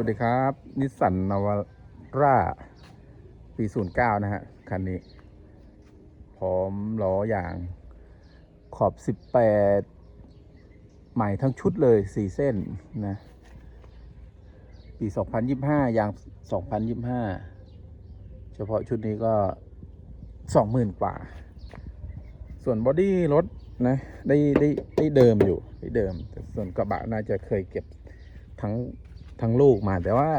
วัสดีครับนิสสันนาวาร่าปี 09 นะฮะ คันนี้ พร้อมล้ออย่างขอบ 18 ใหม่ทั้งชุดเลย 4 เส้นนะ ปี 2025 ยาง 2025 เฉพาะชุดนี้ก็ 20,000 กว่า ส่วนบอดี้รถนะได้ได้ได้เดิมอยู่ ได้เดิม แต่ส่วนกระบะน่าจะเคยเก็บทั้ง ทั้งลูกมา แต่ว่า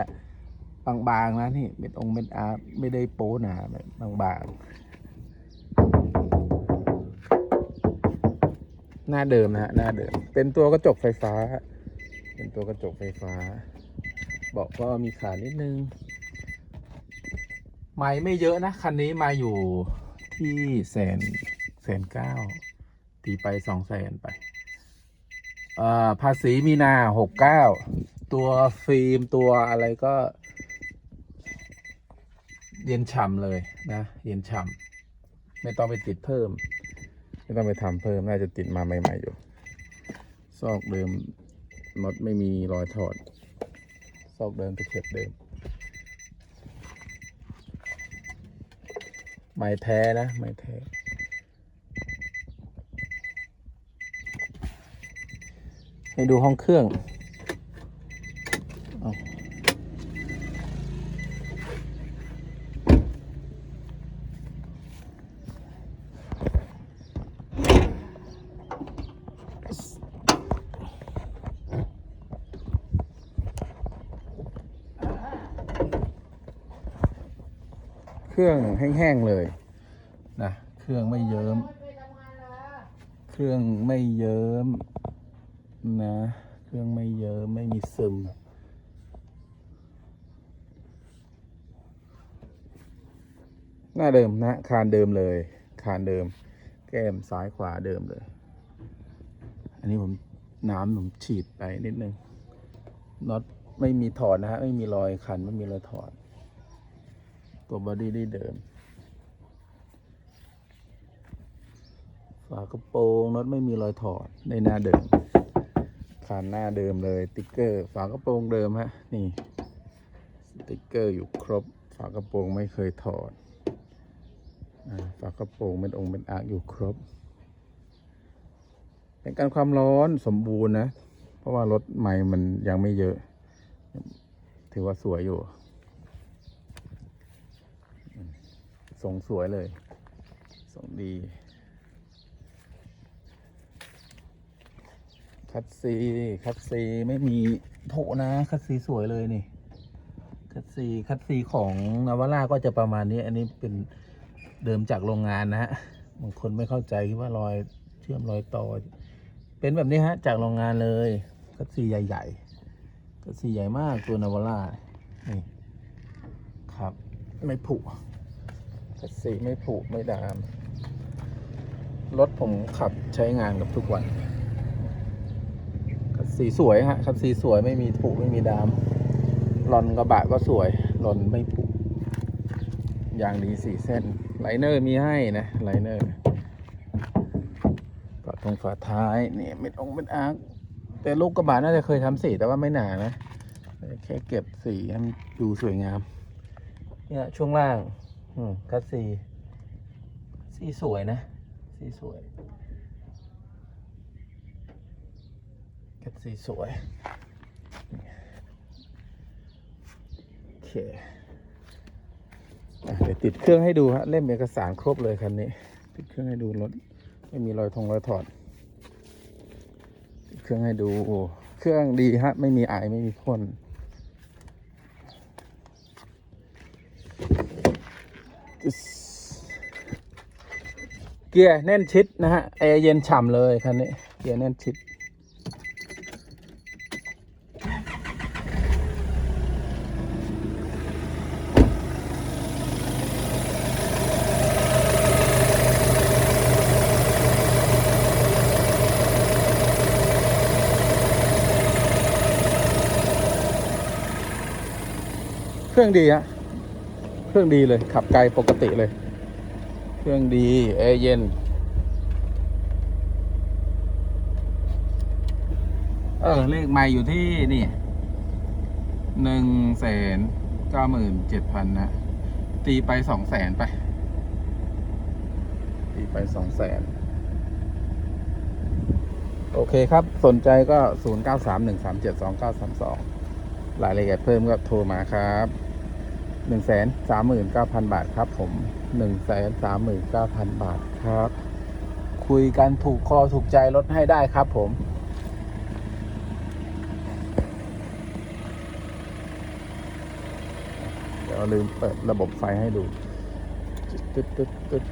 บางๆนะนี่เม็ดองค์เม็ดอาร์ไม่ได้โป้หนาบบบางๆ หน้าเดิมนะฮะหน้าเดิม เป็นตัวกระจกไฟฟ้า เป็นตัวกระจกไฟฟ้า บอกว่ามีขานิดนึง ไม่ไม่เยอะนะ คันนี้มาอยู่ที่แสนแสนเก้าตีไปสองแสนไปเอ่อภาษีมีนาหกเก้า ตัวฟิล์มตัวอะไรก็ เย็นฉ่ำเลยนะ เย็นฉ่ำไม่ต้องไปติดเพิ่ม ไม่ต้องไปทำเพิ่มน่าจะติดมาใหม่ ๆ อยู่ ซอกเดิมน็อตไม่มีรอยถอด ซอกเดิมตะเข็บเดิมไม้แท้นะไม้แท้ไปดูห้องเครื่อง รื่องแห้งๆเลยนะเครื่องไม่เยิ้ม เครื่องไม่เยิ้มนะเครื่องไม่เยิ้มไม่มีซึมหน้าเดิมนะคานเดิมเลยคานเดิม แก้มซ้ายขวาเดิมเลย อันนี้ผมน้ำผมฉีดไปนิดนึงน็อตไม่มีถอดนะฮะไม่มีรอยคันไม่มีรอยถอด ตัวบอดี้ได้เดิม ฝากระโปรงน็อตไม่มีรอยถอดในหน้าเดิมคานหน้าเดิมเลยติ๊กเกอร์ ฝากระโปรงเดิมฮะ นี่สติ๊กเกอร์อยู่ครบ ฝากระโปรงไม่เคยถอดฝากระโปรงเป็นองค์เป็นอาร์คอยู่ครบ เป็นการความร้อนสมบูรณ์นะ เพราะว่ารถใหม่มันยังไม่เยอะ ถือว่าสวยอยู่อืม ทรงสวยเลยทรงดีคัดซีคัดซีไม่มีโถนะ คัดซีสวยเลยนี่ คัดซีคัดซีของนาวาร่าก็จะประมาณนี้ อันนี้เป็นเดิมจากโรงงานนะฮะบางคนไม่เข้าใจคิดว่ารอยเชื่อมรอยต่อ เป็นแบบนี้ฮะ จากโรงงานเลย คัดซีใหญ่ๆคัดซีใหญ่มากตัวนาวาร่านี่ครับ ไม่ผุ คัดซีไม่ผุไม่ดาม รถผมขับใช้งานกับทุกวันสีสวยฮะคัดสีสวยไม่มีผุไม่มีดามลอนกระบะก็สวยลอนไม่ผุยางดีสี่เส้นไลเนอร์มีให้นะไลเนอร์ก็ตรงฝาท้ายนี่เม็ดองเม็ดอาร์คแต่ลูกกระบะน่าจะเคยทำสีแต่ว่าไม่หนานะแค่เก็บสีให้มันดูสวยงามเนี่ยช่วงล่าง อืมคัดสีสีสวยนะ สีสวยกัดสีสวย โอเคเดี๋ยวติดเครื่องให้ดูฮะเล่มเอกสารครบเลยคันนี้ ติดเครื่องให้ดูรถไม่มีรอยทงรอยถอด ติดเครื่องให้ดู เครื่องดีฮะ ไม่มีไอไม่มีพ่น กียร์แน่นชิดนะฮะแอร์เย็นฉ่ำเลยคันนี้ เกียร์แน่นชิด เครื่องดีฮะ เครื่องดีเลยขับไกลปกติเลย ครื่องดีแอร์เย็น เออ เลขไม่อยู่ที่นี่หหนึ่งแสนเก้าหมื่นเจ็ดพันนะ ตีไปสองแสนไป ตีไปสองแสนโอเคครับ สนใจก็ 0 9 3 1 3 7 2 9 3 2รายละเอียดเพิ่มก็โทรมาครับ 1 3 9 0 0 0 บาทครับผม 1 3 9 0 0 0บาทครับ คุยกันถูกคอถูกใจลดให้ได้ครับผมเดี๋ยวลืมเปิดระบบไฟให้ดูตึ๊ดตึ๊ดตึ๊ด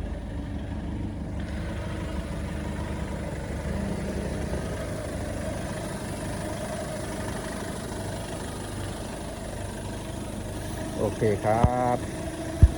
โอเคครับ